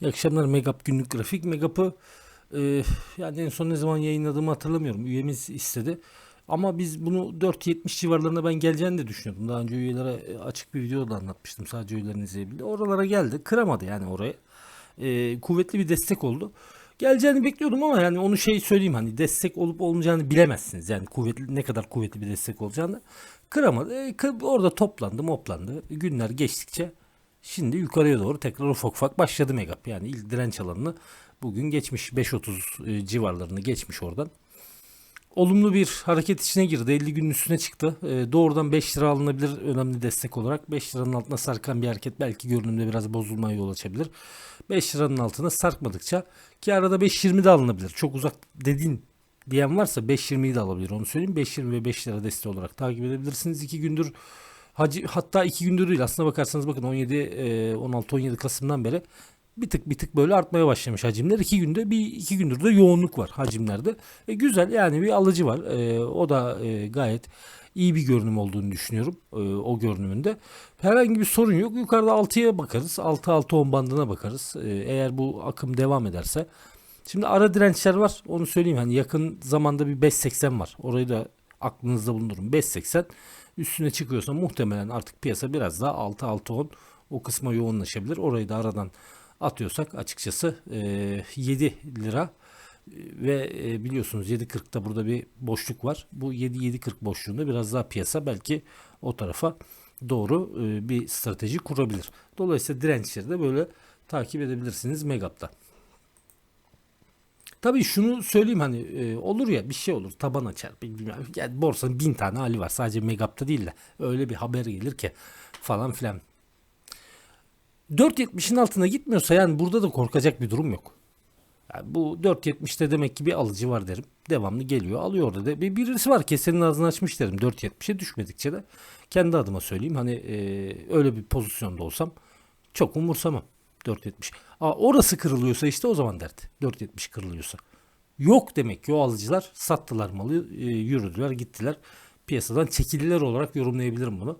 İyi akşamlar Megap günlük grafik. Megap'ı e, yani en son ne zaman yayınladığımı hatırlamıyorum. Üyemiz istedi. Ama biz bunu 4.70 civarlarında ben geleceğini de düşünüyordum. Daha önce üyelere e, açık bir videoda anlatmıştım. Sadece üyelerin izleyebildi. Oralara geldi. Kıramadı yani oraya. E, kuvvetli bir destek oldu. Geleceğini bekliyordum ama yani onu şey söyleyeyim hani destek olup olmayacağını bilemezsiniz. Yani kuvvetli ne kadar kuvvetli bir destek olacağını kıramadı. E, orada toplandı, moplandı. Günler geçtikçe Şimdi yukarıya doğru tekrar ufak ufak başladı Megap. Yani ilk direnç alanını bugün geçmiş 5.30 e, civarlarını geçmiş oradan. Olumlu bir hareket içine girdi. 50 günün üstüne çıktı. E, doğrudan 5 lira alınabilir önemli destek olarak. 5 liranın altına sarkan bir hareket belki görünümde biraz bozulmaya yol açabilir. 5 liranın altına sarkmadıkça ki arada 5.20 de alınabilir. Çok uzak dediğin diyen varsa 5.20'yi de alabilir onu söyleyeyim. 5.20 ve 5 lira destek olarak takip edebilirsiniz. 2 gündür Hacı, hatta iki gündür değil aslına bakarsanız bakın 17 e, 16 17 Kasım'dan beri bir tık bir tık böyle artmaya başlamış hacimler. iki günde bir iki gündür de yoğunluk var hacimlerde. E, güzel yani bir alıcı var. E, o da e, gayet iyi bir görünüm olduğunu düşünüyorum. E, o görünümünde. Herhangi bir sorun yok. Yukarıda 6'ya bakarız. 6-6-10 bandına bakarız. E, eğer bu akım devam ederse. Şimdi ara dirençler var. Onu söyleyeyim. Hani yakın zamanda bir 5.80 var. Orayı da aklınızda bulundurun. 5.80 üstüne çıkıyorsa muhtemelen artık piyasa biraz daha 6-6-10 o kısma yoğunlaşabilir. Orayı da aradan atıyorsak açıkçası e, 7 lira ve e, biliyorsunuz 7.40'da burada bir boşluk var. Bu 7-7.40 boşluğunda biraz daha piyasa belki o tarafa doğru e, bir strateji kurabilir. Dolayısıyla dirençleri de böyle takip edebilirsiniz Megap'ta. Tabii şunu söyleyeyim hani e, olur ya bir şey olur taban açar bilmem yani borsanın bin tane hali var sadece Megap'ta değil de öyle bir haber gelir ki falan filan. 4.70'in altına gitmiyorsa yani burada da korkacak bir durum yok. Yani bu 4.70'te demek ki bir alıcı var derim. Devamlı geliyor alıyor orada da. Bir birisi var kesenin ağzını açmış derim 4.70'e düşmedikçe de. Kendi adıma söyleyeyim hani e, öyle bir pozisyonda olsam çok umursamam. 4.70. Aa, orası kırılıyorsa işte o zaman dert. 4.70 kırılıyorsa. Yok demek ki o alıcılar sattılar malı, e, yürüdüler, gittiler. Piyasadan çekildiler olarak yorumlayabilirim bunu.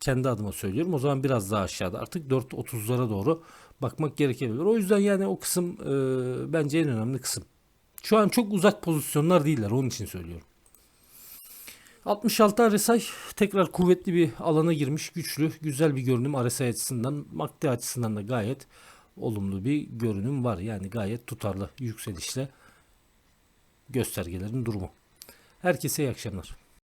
Kendi adıma söylüyorum. O zaman biraz daha aşağıda artık 4.30'lara doğru bakmak gerekebilir. O yüzden yani o kısım e, bence en önemli kısım. Şu an çok uzak pozisyonlar değiller. Onun için söylüyorum. 66 RSI tekrar kuvvetli bir alana girmiş. Güçlü, güzel bir görünüm RSI açısından. MACD açısından da gayet olumlu bir görünüm var. Yani gayet tutarlı yükselişle göstergelerin durumu. Herkese iyi akşamlar.